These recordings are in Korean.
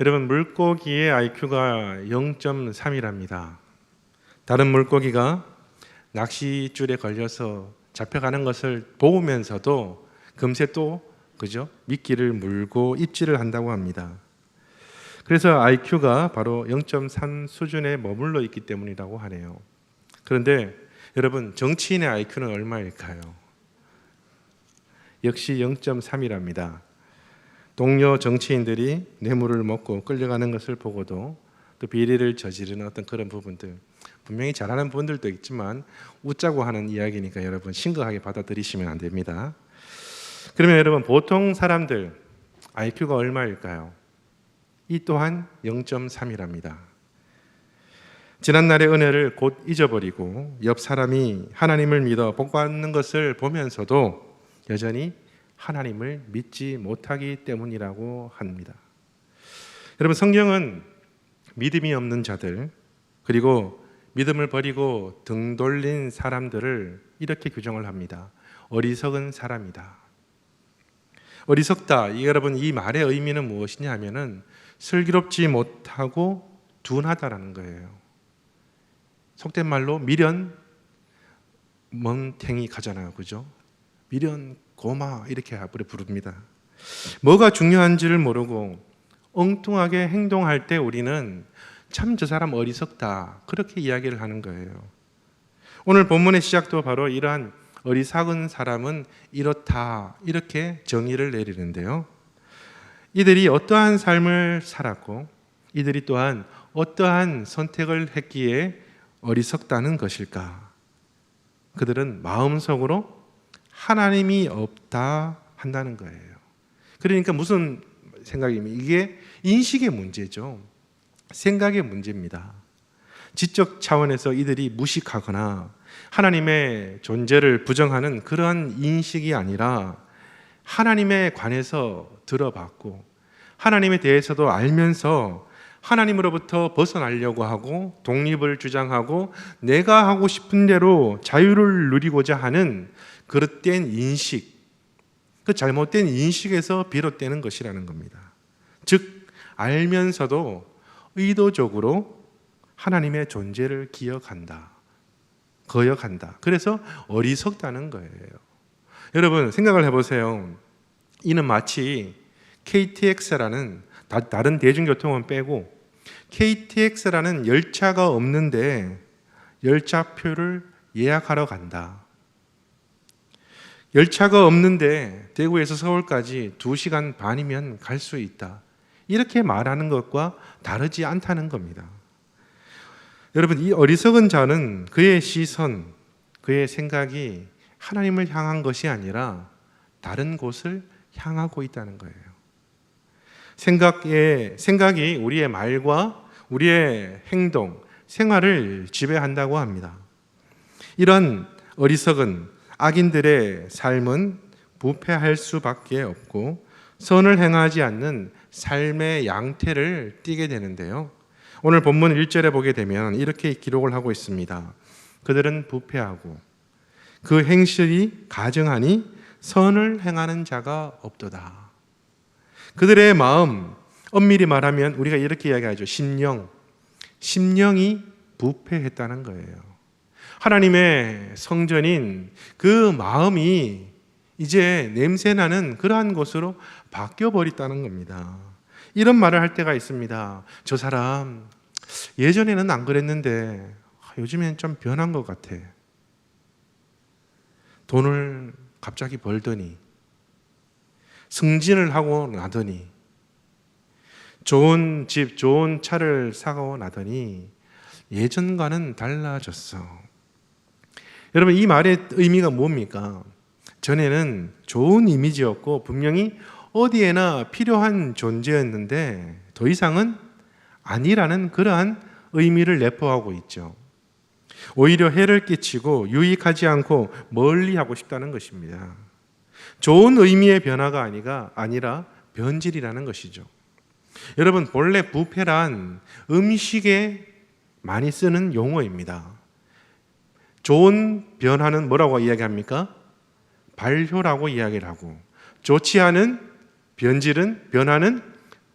여러분 물고기의 IQ가 0.3이랍니다. 다른 물고기가 낚시줄에 걸려서 잡혀가는 것을 보면서도 금세 또 그죠? 미끼를 물고 입질을 한다고 합니다. 그래서 IQ가 바로 0.3 수준에 머물러 있기 때문이라고 하네요. 그런데 여러분 정치인의 IQ는 얼마일까요? 역시 0.3이랍니다. 동료 정치인들이 뇌물을 먹고 끌려가는 것을 보고도 또 비리를 저지르는 어떤 그런 부분들 분명히 잘하는 분들도 있지만 웃자고 하는 이야기니까 여러분 심각하게 받아들이시면 안 됩니다. 그러면 여러분 보통 사람들 IQ가 얼마일까요? 이 또한 0.3이랍니다. 지난날의 은혜를 곧 잊어버리고 옆 사람이 하나님을 믿어 복 받는 것을 보면서도 여전히 하나님을 믿지 못하기 때문이라고 합니다. 여러분 성경은 믿음이 없는 자들 그리고 믿음을 버리고 등 돌린 사람들을 이렇게 규정을 합니다. 어리석은 사람이다. 어리석다. 이 여러분 이 말의 의미는 무엇이냐 하면은 슬기롭지 못하고 둔하다라는 거예요. 속된 말로 미련 멍탱이 가잖아요. 그죠? 미련 고마 이렇게 앞으로 부릅니다. 뭐가 중요한지를 모르고 엉뚱하게 행동할 때 우리는 참 저 사람 어리석다 그렇게 이야기를 하는 거예요. 오늘 본문의 시작도 바로 이러한 어리석은 사람은 이렇다 이렇게 정의를 내리는데요. 이들이 어떠한 삶을 살았고 이들이 또한 어떠한 선택을 했기에 어리석다는 것일까? 그들은 마음속으로 하나님이 없다 한다는 거예요. 그러니까 무슨 생각이면 이게 인식의 문제죠. 생각의 문제입니다. 지적 차원에서 이들이 무식하거나 하나님의 존재를 부정하는 그러한 인식이 아니라 하나님에 관해서 들어봤고 하나님에 대해서도 알면서 하나님으로부터 벗어나려고 하고 독립을 주장하고 내가 하고 싶은 대로 자유를 누리고자 하는 그릇된 인식, 그 잘못된 인식에서 비롯되는 것이라는 겁니다. 즉, 알면서도 의도적으로 하나님의 존재를 기억한다. 거역한다. 그래서 어리석다는 거예요. 여러분, 생각을 해보세요. 이는 마치 KTX라는 다른 대중교통은 빼고 KTX라는 열차가 없는데 열차표를 예약하러 간다. 열차가 없는데 대구에서 서울까지 2시간 반이면 갈 수 있다. 이렇게 말하는 것과 다르지 않다는 겁니다. 여러분, 이 어리석은 자는 그의 시선, 그의 생각이 하나님을 향한 것이 아니라 다른 곳을 향하고 있다는 거예요. 생각의, 생각이 우리의 말과 우리의 행동, 생활을 지배한다고 합니다. 이런 어리석은 악인들의 삶은 부패할 수밖에 없고 선을 행하지 않는 삶의 양태를 띠게 되는데요. 오늘 본문 1절에 보게 되면 이렇게 기록을 하고 있습니다. 그들은 부패하고 그 행실이 가증하니 선을 행하는 자가 없도다. 그들의 마음, 엄밀히 말하면 우리가 이렇게 이야기하죠. 심령. 심령이 부패했다는 거예요. 하나님의 성전인 그 마음이 이제 냄새나는 그러한 곳으로 바뀌어 버렸다는 겁니다. 이런 말을 할 때가 있습니다. 저 사람 예전에는 안 그랬는데 아, 요즘엔 좀 변한 것 같아. 돈을 갑자기 벌더니 승진을 하고 나더니 좋은 집, 좋은 차를 사고 나더니 예전과는 달라졌어. 여러분 이 말의 의미가 뭡니까? 전에는 좋은 이미지였고 분명히 어디에나 필요한 존재였는데 더 이상은 아니라는 그러한 의미를 내포하고 있죠. 오히려 해를 끼치고 유익하지 않고 멀리 하고 싶다는 것입니다. 좋은 의미의 변화가 아니가 아니라 변질이라는 것이죠. 여러분 본래 부패란 음식에 많이 쓰는 용어입니다. 좋은 변화는 뭐라고 이야기합니까? 발효라고 이야기를 하고 좋지 않은 변질은 변화는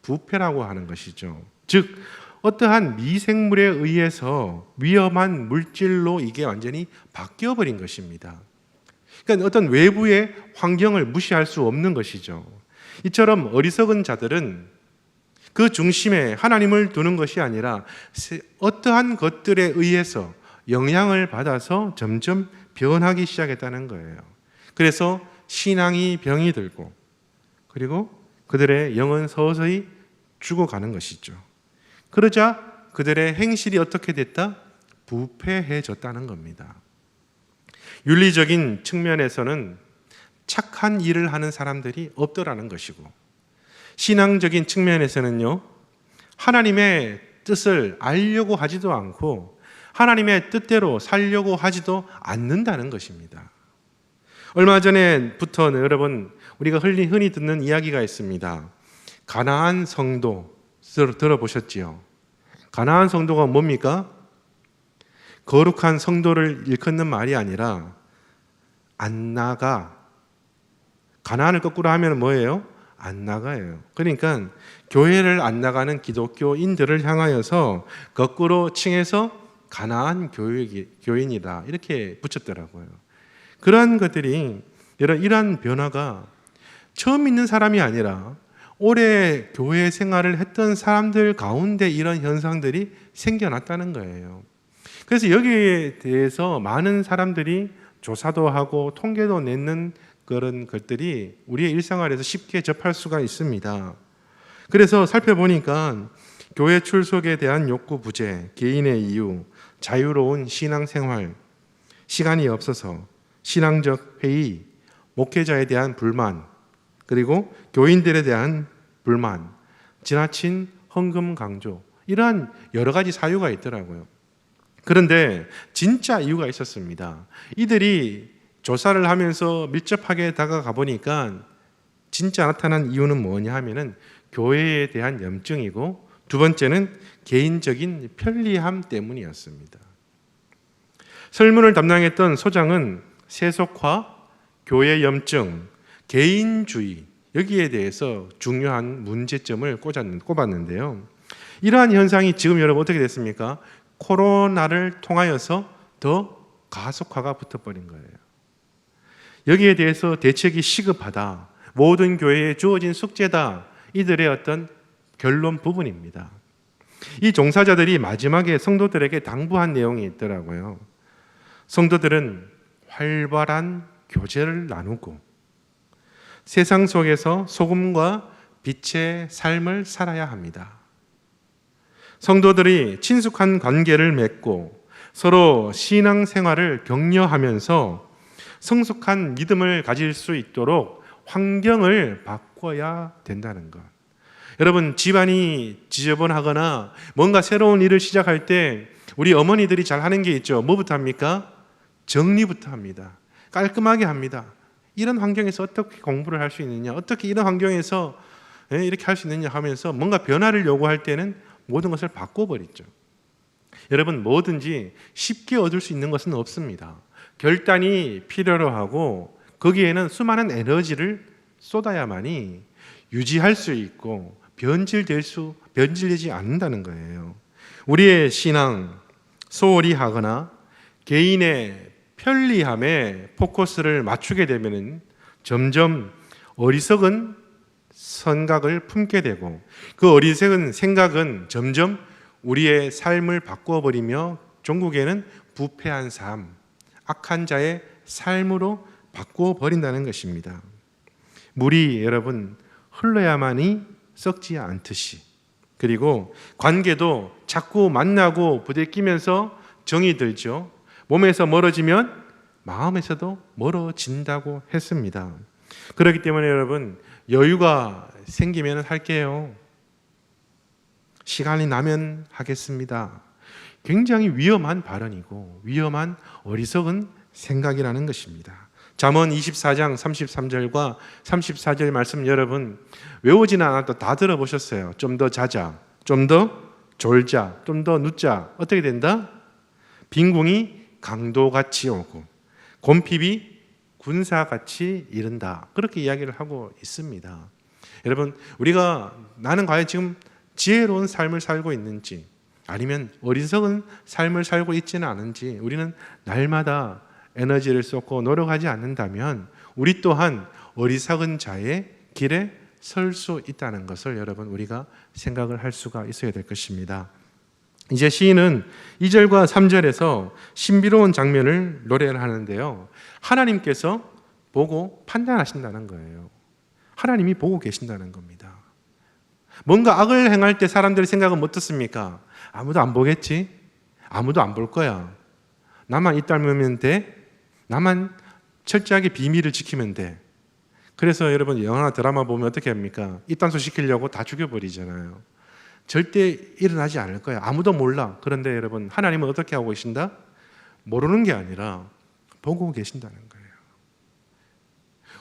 부패라고 하는 것이죠. 즉 어떠한 미생물에 의해서 위험한 물질로 이게 완전히 바뀌어 버린 것입니다. 그러니까 어떤 외부의 환경을 무시할 수 없는 것이죠. 이처럼 어리석은 자들은 그 중심에 하나님을 두는 것이 아니라 세- 어떠한 것들에 의해서 영향을 받아서 점점 변하기 시작했다는 거예요. 그래서 신앙이 병이 들고 그리고 그들의 영은 서서히 죽어가는 것이죠. 그러자 그들의 행실이 어떻게 됐다? 부패해졌다는 겁니다. 윤리적인 측면에서는 착한 일을 하는 사람들이 없더라는 것이고 신앙적인 측면에서는요 하나님의 뜻을 알려고 하지도 않고 하나님의 뜻대로 살려고 하지도 않는다는 것입니다. 얼마 전에부터 여러분 우리가 흔히, 흔히 듣는 이야기가 있습니다. 가나안 성도 들- 들어보셨지요? 가나안 성도가 뭡니까? 거룩한 성도를 일컫는 말이 아니라 안 나가. 가나안을 거꾸로 하면 뭐예요? 안 나가예요. 그러니까 교회를 안 나가는 기독교인들을 향하여서 거꾸로 칭해서 가나안 교회, 교인이다 이렇게 붙였더라고요. 그러한 것들이 이런 이러한 변화가 처음 있는 사람이 아니라 오래 교회 생활을 했던 사람들 가운데 이런 현상들이 생겨났다는 거예요. 그래서 여기에 대해서 많은 사람들이 조사도 하고 통계도 내는 그런 것들이 우리의 일생활에서 쉽게 접할 수가 있습니다. 그래서 살펴보니까 교회 출석에 대한 욕구 부재, 개인의 이유, 자유로운 신앙생활, 시간이 없어서 신앙적 회의, 목회자에 대한 불만, 그리고 교인들에 대한 불만, 지나친 헌금 강조, 이러한 여러 가지 사유가 있더라고요. 그런데 진짜 이유가 있었습니다. 이들이 조사를 하면서 밀접하게 다가가 보니까 진짜 나타난 이유는 뭐냐 하면은 교회에 대한 염증이고 두 번째는 개인적인 편리함 때문이었습니다. 설문을 담당했던 소장은 세속화, 교회 염증, 개인주의 여기에 대해서 중요한 문제점을 꼽았는데요. 이러한 현상이 지금 여러분 어떻게 됐습니까? 코로나를 통하여서 더 가속화가 붙어버린 거예요. 여기에 대해서 대책이 시급하다. 모든 교회에 주어진 숙제다. 이들의 어떤 결론 부분입니다. 이 종사자들이 마지막에 성도들에게 당부한 내용이 있더라고요. 성도들은 활발한 교제를 나누고 세상 속에서 소금과 빛의 삶을 살아야 합니다. 성도들이 친숙한 관계를 맺고 서로 신앙 생활을 격려하면서 성숙한 믿음을 가질 수 있도록 환경을 바꿔야 된다는 것. 여러분 집안이 지저분하거나 뭔가 새로운 일을 시작할 때 우리 어머니들이 잘 하는 게 있죠. 뭐부터 합니까? 정리부터 합니다. 깔끔하게 합니다. 이런 환경에서 어떻게 공부를 할 수 있느냐, 어떻게 이런 환경에서 예, 이렇게 할 수 있느냐 하면서 뭔가 변화를 요구할 때는 모든 것을 바꿔버리죠. 여러분 뭐든지 쉽게 얻을 수 있는 것은 없습니다. 결단이 필요로 하고 거기에는 수많은 에너지를 쏟아야만이 유지할 수 있고 변질될 수 변질되지 않는다는 거예요. 우리의 신앙 소홀히 하거나 개인의 편리함에 포커스를 맞추게 되면은 점점 어리석은 선각을 품게 되고 그 어리석은 생각은 점점 우리의 삶을 바꾸어 버리며 종국에는 부패한 삶, 악한 자의 삶으로 바꾸어 버린다는 것입니다. 물이 여러분 흘러야만이 썩지 않듯이 그리고 관계도 자꾸 만나고 부대끼면서 정이 들죠. 몸에서 멀어지면 마음에서도 멀어진다고 했습니다. 그렇기 때문에 여러분 여유가 생기면 할게요. 시간이 나면 하겠습니다. 굉장히 위험한 발언이고 위험한 어리석은 생각이라는 것입니다. 잠언 24장 33절과 34절 말씀 여러분 외우지는 않아도 다 들어보셨어요. 좀 더 자자, 좀 더 졸자, 좀 더 눕자. 어떻게 된다? 빈궁이 강도같이 오고 곰핍이 군사같이 이른다. 그렇게 이야기를 하고 있습니다. 여러분, 우리가 나는 과연 지금 지혜로운 삶을 살고 있는지 아니면 어리석은 삶을 살고 있지는 않은지 우리는 날마다 에너지를 쏟고 노력하지 않는다면 우리 또한 어리석은 자의 길에 설 수 있다는 것을 여러분 우리가 생각을 할 수가 있어야 될 것입니다. 이제 시인은 2절과 3절에서 신비로운 장면을 노래를 하는데요. 하나님께서 보고 판단하신다는 거예요. 하나님이 보고 계신다는 겁니다. 뭔가 악을 행할 때 사람들의 생각은 어떻습니까? 아무도 안 보겠지? 아무도 안 볼 거야. 나만 입 닮으면 돼? 나만 철저하게 비밀을 지키면 돼. 그래서 여러분 영화나 드라마 보면 어떻게 합니까? 입단속 시키려고 다 죽여버리잖아요. 절대 일어나지 않을 거야. 아무도 몰라. 그런데 여러분 하나님은 어떻게 하고 계신다? 모르는 게 아니라 보고 계신다는 거예요.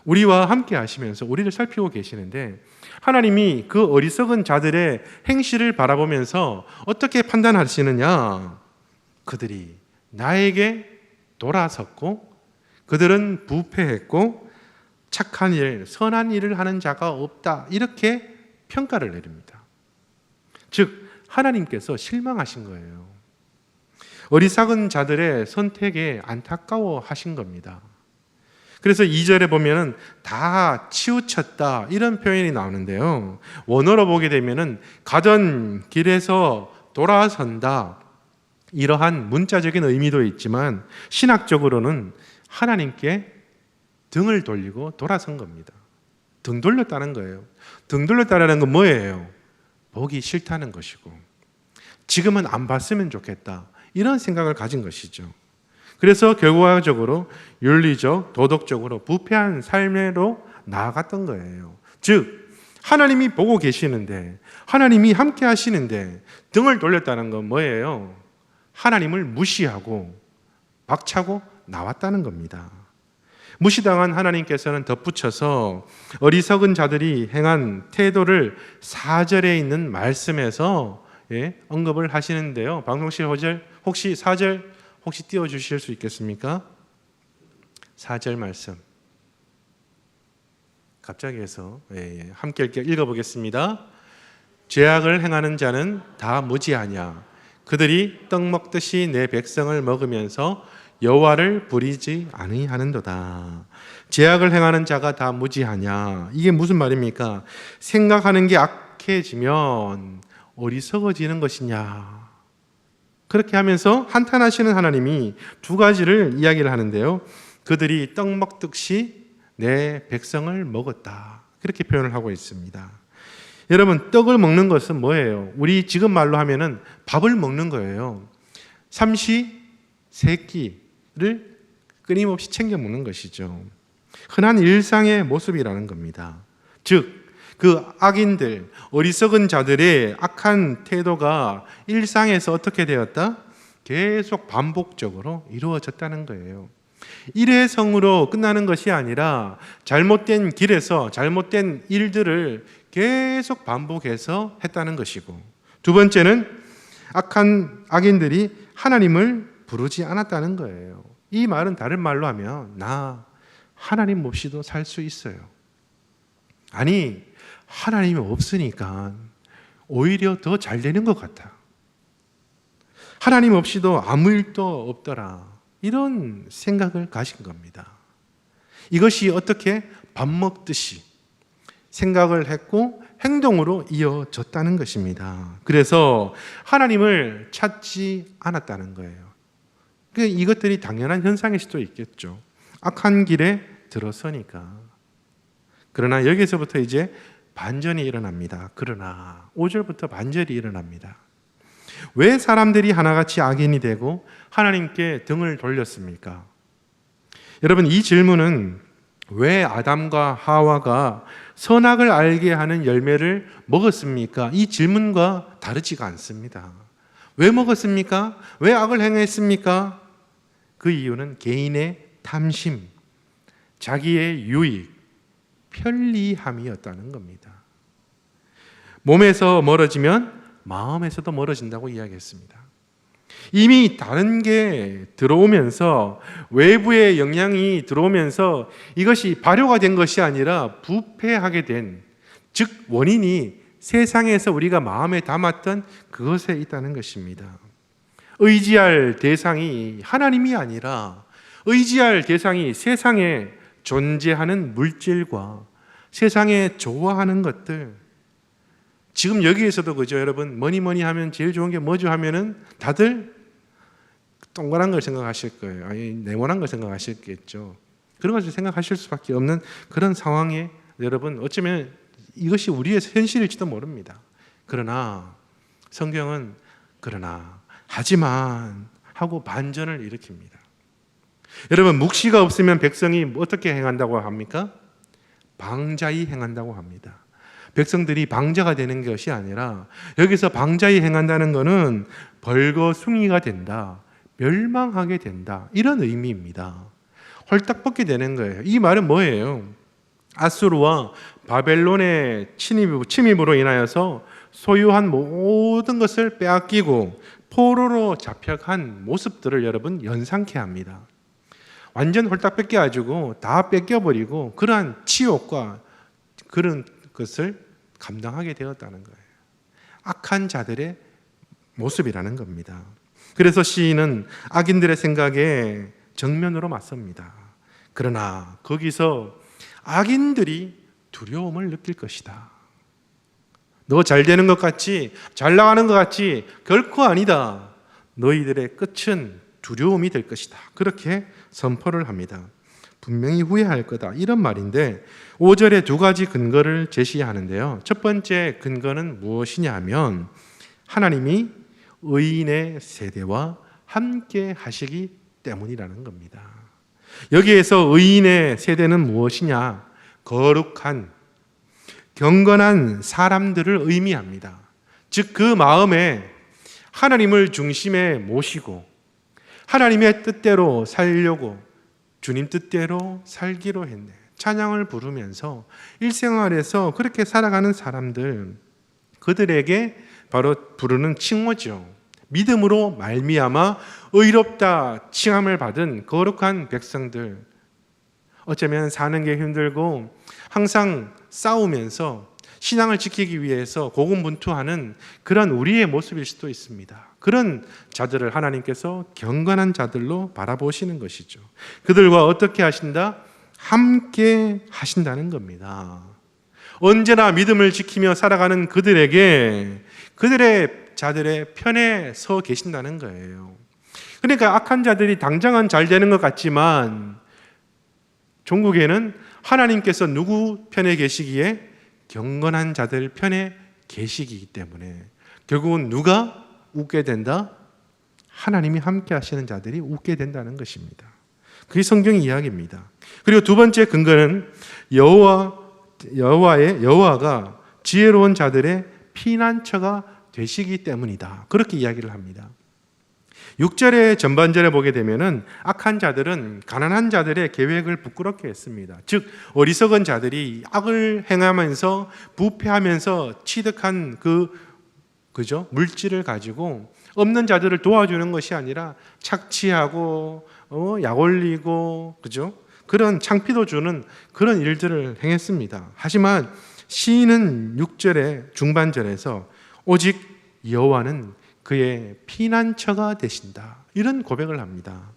우리와 함께 하시면서 우리를 살피고 계시는데 하나님이 그 어리석은 자들의 행실을 바라보면서 어떻게 판단하시느냐? 그들이 나에게 돌아섰고 그들은 부패했고 착한 일, 선한 일을 하는 자가 없다. 이렇게 평가를 내립니다. 즉 하나님께서 실망하신 거예요. 어리석은 자들의 선택에 안타까워 하신 겁니다. 그래서 2절에 보면은 다 치우쳤다 이런 표현이 나오는데요. 원어로 보게 되면은 가던 길에서 돌아선다 이러한 문자적인 의미도 있지만 신학적으로는 하나님께 등을 돌리고 돌아선 겁니다. 등 돌렸다는 거예요. 등 돌렸다는 건 뭐예요? 보기 싫다는 것이고 지금은 안 봤으면 좋겠다 이런 생각을 가진 것이죠. 그래서 결과적으로 윤리적, 도덕적으로 부패한 삶으로 나아갔던 거예요. 즉 하나님이 보고 계시는데 하나님이 함께 하시는데 등을 돌렸다는 건 뭐예요? 하나님을 무시하고 박차고 나왔다는 겁니다. 무시당한 하나님께서는 덧붙여서 어리석은 자들이 행한 태도를 4절에 있는 말씀에서 예, 언급을 하시는데요. 방송실 호절 혹시 4절 혹시 띄워 주실 수 있겠습니까? 4절 말씀. 갑자기 해서 예, 예. 함께 읽어 보겠습니다. 죄악을 행하는 자는 다 무지하냐 그들이 떡 먹듯이 내 백성을 먹으면서 여호와를 부리지 아니하는도다. 죄악을 행하는 자가 다 무지하냐? 이게 무슨 말입니까? 생각하는 게 악해지면 어리석어지는 것이냐? 그렇게 하면서 한탄하시는 하나님이 두 가지를 이야기를 하는데요. 그들이 떡 먹듯이 내 백성을 먹었다. 그렇게 표현을 하고 있습니다. 여러분, 떡을 먹는 것은 뭐예요? 우리 지금 말로 하면은 밥을 먹는 거예요. 삼시 세끼 를 끊임없이 챙겨 먹는 것이죠. 흔한 일상의 모습이라는 겁니다. 즉, 그 악인들, 어리석은 자들의 악한 태도가 일상에서 어떻게 되었다? 계속 반복적으로 이루어졌다는 거예요. 일회성으로 끝나는 것이 아니라 잘못된 길에서 잘못된 일들을 계속 반복해서 했다는 것이고 두 번째는 악한 악인들이 하나님을 부르지 않았다는 거예요. 이 말은 다른 말로 하면 나 하나님 없이도 살 수 있어요. 아니 하나님이 없으니까 오히려 더 잘 되는 것 같아. 하나님 없이도 아무 일도 없더라. 이런 생각을 가신 겁니다. 이것이 어떻게 밥 먹듯이 생각을 했고 행동으로 이어졌다는 것입니다. 그래서 하나님을 찾지 않았다는 거예요. 이것들이 당연한 현상일 수도 있겠죠. 악한 길에 들어서니까. 그러나 여기서부터 이제 반전이 일어납니다. 그러나 5절부터 반절이 일어납니다. 왜 사람들이 하나같이 악인이 되고 하나님께 등을 돌렸습니까? 여러분 이 질문은 왜 아담과 하와가 선악을 알게 하는 열매를 먹었습니까? 이 질문과 다르지가 않습니다. 왜 먹었습니까? 왜 악을 행했습니까? 그 이유는 개인의 탐심, 자기의 유익, 편리함이었다는 겁니다. 몸에서 멀어지면 마음에서도 멀어진다고 이야기했습니다. 이미 다른 게 들어오면서 외부의 영향이 들어오면서 이것이 발효가 된 것이 아니라 부패하게 된 즉 원인이 세상에서 우리가 마음에 담았던 그것에 있다는 것입니다. 의지할 대상이 하나님이 아니라 의지할 대상이 세상에 존재하는 물질과 세상에 좋아하는 것들. 지금 여기에서도 그죠, 여러분. 뭐니 뭐니 하면 제일 좋은 게 뭐죠 하면은 다들 동그란 걸 생각하실 거예요. 아니, 네모난 걸 생각하셨겠죠. 그런 것을 생각하실 수밖에 없는 그런 상황에 여러분 어쩌면 이것이 우리의 현실일지도 모릅니다. 그러나 성경은 그러나 하지만 하고 반전을 일으킵니다. 여러분 묵시가 없으면 백성이 어떻게 행한다고 합니까? 방자히 행한다고 합니다. 백성들이 방자가 되는 것이 아니라 여기서 방자히 행한다는 것은 벌거숭이가 된다. 멸망하게 된다. 이런 의미입니다. 홀딱 벗게 되는 거예요. 이 말은 뭐예요? 아수르와 바벨론의 침입, 침입으로 인하여서 소유한 모든 것을 빼앗기고 포로로 잡혀간 모습들을 여러분 연상케 합니다. 완전 홀딱 뺏겨 가지고 다 뺏겨 버리고 그러한 치욕과 그런 것을 감당하게 되었다는 거예요. 악한 자들의 모습이라는 겁니다. 그래서 시인은 악인들의 생각에 정면으로 맞섭니다. 그러나 거기서 악인들이 두려움을 느낄 것이다. 너 잘 되는 것 같지? 잘 나가는 것 같지? 결코 아니다. 너희들의 끝은 두려움이 될 것이다. 그렇게 선포를 합니다. 분명히 후회할 거다. 이런 말인데 5절에 두 가지 근거를 제시하는데요. 첫 번째 근거는 무엇이냐 하면 하나님이 의인의 세대와 함께 하시기 때문이라는 겁니다. 여기에서 의인의 세대는 무엇이냐? 거룩한, 경건한 사람들을 의미합니다. 즉, 그 마음에 하나님을 중심에 모시고 하나님의 뜻대로 살려고 주님 뜻대로 살기로 했네. 찬양을 부르면서 일생활에서 그렇게 살아가는 사람들, 그들에게 바로 부르는 칭호죠. 믿음으로 말미암아 의롭다 칭함을 받은 거룩한 백성들 어쩌면 사는 게 힘들고 항상 싸우면서 신앙을 지키기 위해서 고군분투하는 그런 우리의 모습일 수도 있습니다. 그런 자들을 하나님께서 경건한 자들로 바라보시는 것이죠. 그들과 어떻게 하신다? 함께 하신다는 겁니다. 언제나 믿음을 지키며 살아가는 그들에게 그들의 자들의 편에 서 계신다는 거예요. 그러니까 악한 자들이 당장은 잘 되는 것 같지만 종국에는 하나님께서 누구 편에 계시기에 경건한 자들 편에 계시기 때문에 결국은 누가 웃게 된다? 하나님이 함께 하시는 자들이 웃게 된다는 것입니다. 그게 성경 이야기입니다. 그리고 두 번째 근거는 여호와 여호와의 여호와가 지혜로운 자들의 피난처가 되시기 때문이다. 그렇게 이야기를 합니다. 6절의 전반절에 보게 되면은 악한 자들은 가난한 자들의 계획을 부끄럽게 했습니다. 즉 어리석은 자들이 악을 행하면서 부패하면서 취득한 그 그죠? 물질을 가지고 없는 자들을 도와주는 것이 아니라 착취하고 어, 약 올리고 그죠? 그런 창피도 주는 그런 일들을 행했습니다. 하지만 시인은 6절의 중반절에서 오직 여호와는 그의 피난처가 되신다. 이런 고백을 합니다.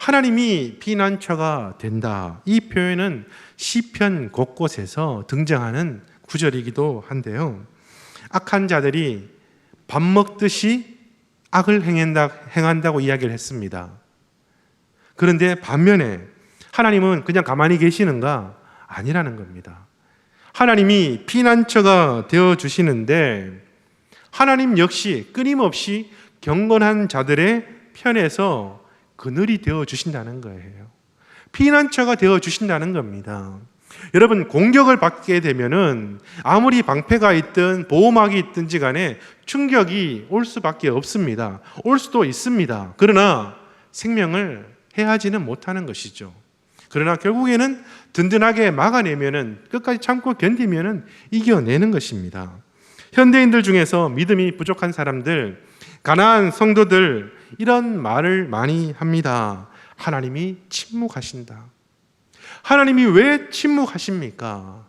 하나님이 피난처가 된다. 이 표현은 시편 곳곳에서 등장하는 구절이기도 한데요. 악한 자들이 밥 먹듯이 악을 행한다, 행한다고 이야기를 했습니다. 그런데 반면에 하나님은 그냥 가만히 계시는가? 아니라는 겁니다. 하나님이 피난처가 되어 주시는데 하나님 역시 끊임없이 경건한 자들의 편에서 그늘이 되어 주신다는 거예요. 피난처가 되어 주신다는 겁니다. 여러분 공격을 받게 되면은 아무리 방패가 있든 보호막이 있든지 간에 충격이 올 수밖에 없습니다. 올 수도 있습니다. 그러나 생명을 해하지는 못하는 것이죠. 그러나 결국에는 든든하게 막아내면은 끝까지 참고 견디면은 이겨내는 것입니다. 현대인들 중에서 믿음이 부족한 사람들, 가난한 성도들 이런 말을 많이 합니다. 하나님이 침묵하신다. 하나님이 왜 침묵하십니까?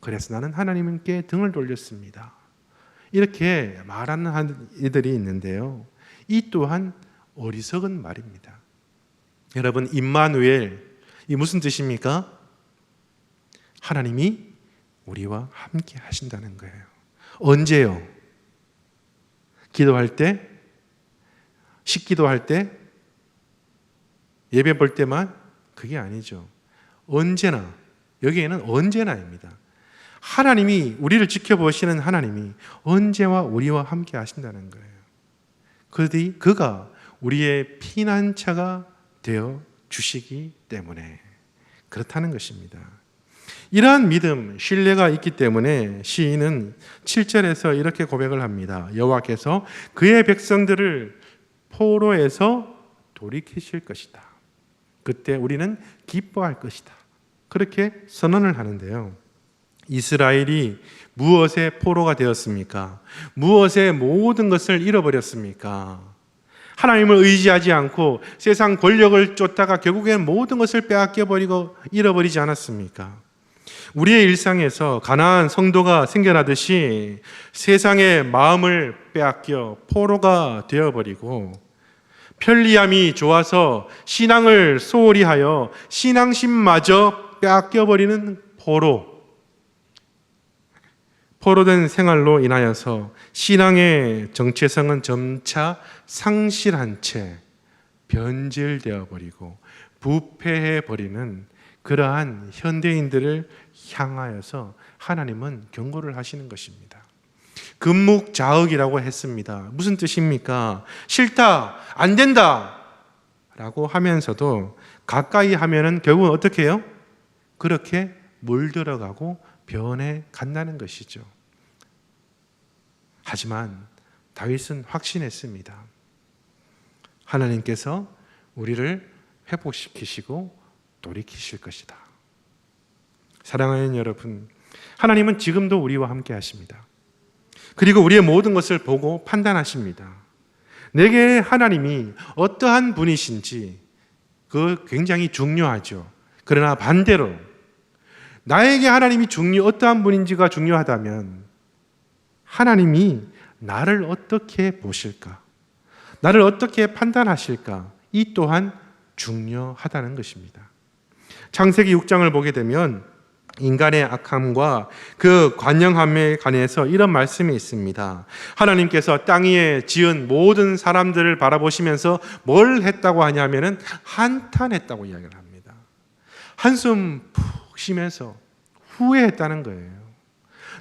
그래서 나는 하나님께 등을 돌렸습니다. 이렇게 말하는 한- 이들이 있는데요. 이 또한 어리석은 말입니다. 여러분 임마누엘 이 무슨 뜻입니까? 하나님이 우리와 함께 하신다는 거예요. 언제요? 기도할 때, 식기도할 때, 예배 볼 때만 그게 아니죠. 언제나 여기에는 언제나입니다. 하나님이 우리를 지켜보시는 하나님이 언제와 우리와 함께 하신다는 거예요. 그디 그가 우리의 피난처가 되어 주시기 때문에 그렇다는 것입니다. 이러한 믿음, 신뢰가 있기 때문에 시인은 7절에서 이렇게 고백을 합니다. 여호와께서 그의 백성들을 포로에서 돌이키실 것이다. 그때 우리는 기뻐할 것이다. 그렇게 선언을 하는데요. 이스라엘이 무엇의 포로가 되었습니까? 무엇의 모든 것을 잃어버렸습니까? 하나님을 의지하지 않고 세상 권력을 쫓다가 결국에는 모든 것을 빼앗겨 버리고 잃어버리지 않았습니까? 우리의 일상에서 가나안 성도가 생겨나듯이 세상의 마음을 빼앗겨 포로가 되어버리고 편리함이 좋아서 신앙을 소홀히 하여 신앙심마저 빼앗겨버리는 포로. 포로된 생활로 인하여서 신앙의 정체성은 점차 상실한 채 변질되어 버리고 부패해 버리는 그러한 현대인들을 향하여서 하나님은 경고를 하시는 것입니다. 금묵자흑이라고 했습니다. 무슨 뜻입니까? 싫다, 안 된다 라고 하면서도 가까이 하면은 결국은 어떻게 해요? 그렇게 물들어가고 변해 간다는 것이죠. 하지만 다윗은 확신했습니다. 하나님께서 우리를 회복시키시고 돌이키실 것이다. 사랑하는 여러분, 하나님은 지금도 우리와 함께 하십니다. 그리고 우리의 모든 것을 보고 판단하십니다. 내게 하나님이 어떠한 분이신지 그 굉장히 중요하죠. 그러나 반대로 나에게 하나님이 중요 어떠한 분인지가 중요하다면 하나님이 나를 어떻게 보실까? 나를 어떻게 판단하실까? 이 또한 중요하다는 것입니다. 창세기 6장을 보게 되면 인간의 악함과 그 관영함에 관해서 이런 말씀이 있습니다. 하나님께서 땅 위에 지은 모든 사람들을 바라보시면서 뭘 했다고 하냐면은 한탄했다고 이야기를 합니다. 한숨 푹 쉬면서 후회했다는 거예요.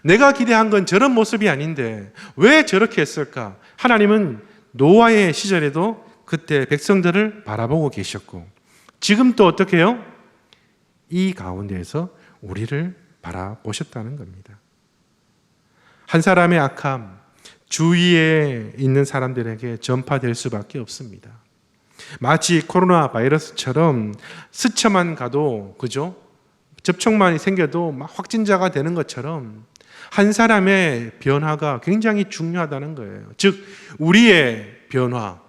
내가 기대한 건 저런 모습이 아닌데 왜 저렇게 했을까? 하나님은 노아의 시절에도 그때 백성들을 바라보고 계셨고 지금 또 어떻게 해요? 이 가운데에서 우리를 바라보셨다는 겁니다. 한 사람의 악함, 주위에 있는 사람들에게 전파될 수밖에 없습니다. 마치 코로나 바이러스처럼 스쳐만 가도, 그죠? 접촉만 생겨도 막 확진자가 되는 것처럼 한 사람의 변화가 굉장히 중요하다는 거예요. 즉, 우리의 변화.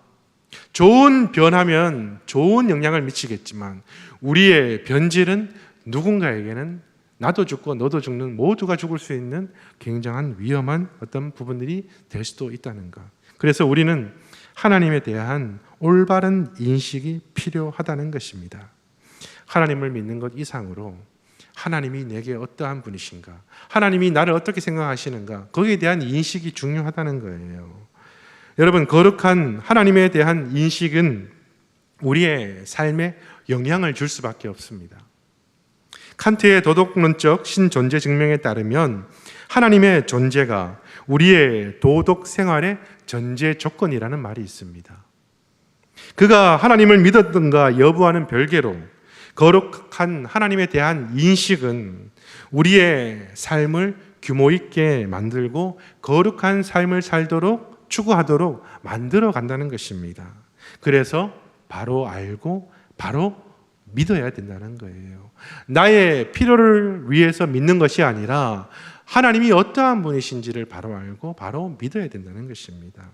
좋은 변화면 좋은 영향을 미치겠지만, 우리의 변질은 누군가에게는 나도 죽고 너도 죽는 모두가 죽을 수 있는 굉장한 위험한 어떤 부분들이 될 수도 있다는 것. 그래서 우리는 하나님에 대한 올바른 인식이 필요하다는 것입니다. 하나님을 믿는 것 이상으로 하나님이 내게 어떠한 분이신가, 하나님이 나를 어떻게 생각하시는가, 거기에 대한 인식이 중요하다는 거예요. 여러분, 거룩한 하나님에 대한 인식은 우리의 삶에 영향을 줄 수밖에 없습니다. 칸트의 도덕론적 신존재 증명에 따르면 하나님의 존재가 우리의 도덕 생활의 전제 조건이라는 말이 있습니다. 그가 하나님을 믿었던가 여부와는 별개로 거룩한 하나님에 대한 인식은 우리의 삶을 규모 있게 만들고 거룩한 삶을 살도록 추구하도록 만들어 간다는 것입니다. 그래서 바로 알고 바로 믿어야 된다는 거예요. 나의 필요를 위해서 믿는 것이 아니라 하나님이 어떠한 분이신지를 바로 알고 바로 믿어야 된다는 것입니다.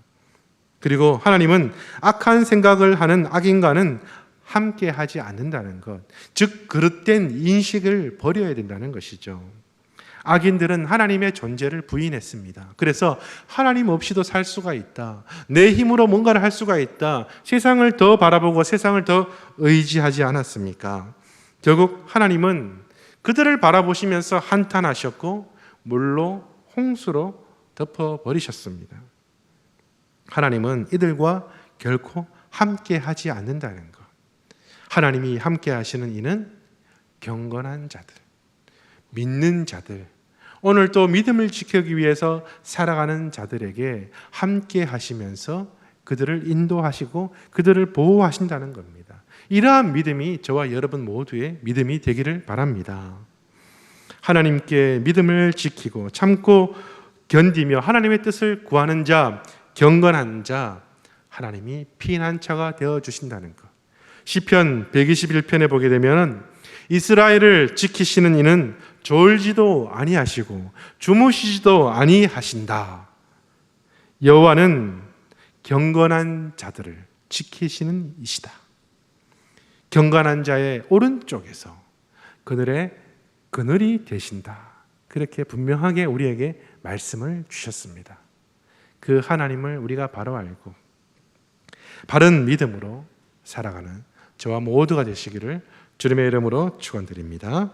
그리고 하나님은 악한 생각을 하는 악인과는 함께 하지 않는다는 것. 즉, 그릇된 인식을 버려야 된다는 것이죠. 악인들은 하나님의 존재를 부인했습니다. 그래서 하나님 없이도 살 수가 있다. 내 힘으로 뭔가를 할 수가 있다. 세상을 더 바라보고 세상을 더 의지하지 않았습니까? 결국 하나님은 그들을 바라보시면서 한탄하셨고 물로 홍수로 덮어버리셨습니다. 하나님은 이들과 결코 함께 하지 않는다는 것. 하나님이 함께 하시는 이는 경건한 자들, 믿는 자들, 오늘 또 믿음을 지키기 위해서 살아가는 자들에게 함께 하시면서 그들을 인도하시고 그들을 보호하신다는 겁니다. 이러한 믿음이 저와 여러분 모두의 믿음이 되기를 바랍니다. 하나님께 믿음을 지키고 참고 견디며 하나님의 뜻을 구하는 자, 경건한 자, 하나님이 피난처가 되어 주신다는 것. 시편 121편에 보게 되면 이스라엘을 지키시는 이는 졸지도 아니하시고 주무시지도 아니하신다. 여호와는 경건한 자들을 지키시는 이시다. 경건한 자의 오른쪽에서 그들의 그늘이 되신다. 그렇게 분명하게 우리에게 말씀을 주셨습니다. 그 하나님을 우리가 바로 알고 바른 믿음으로 살아가는 저와 모두가 되시기를 주님의 이름으로 축원드립니다.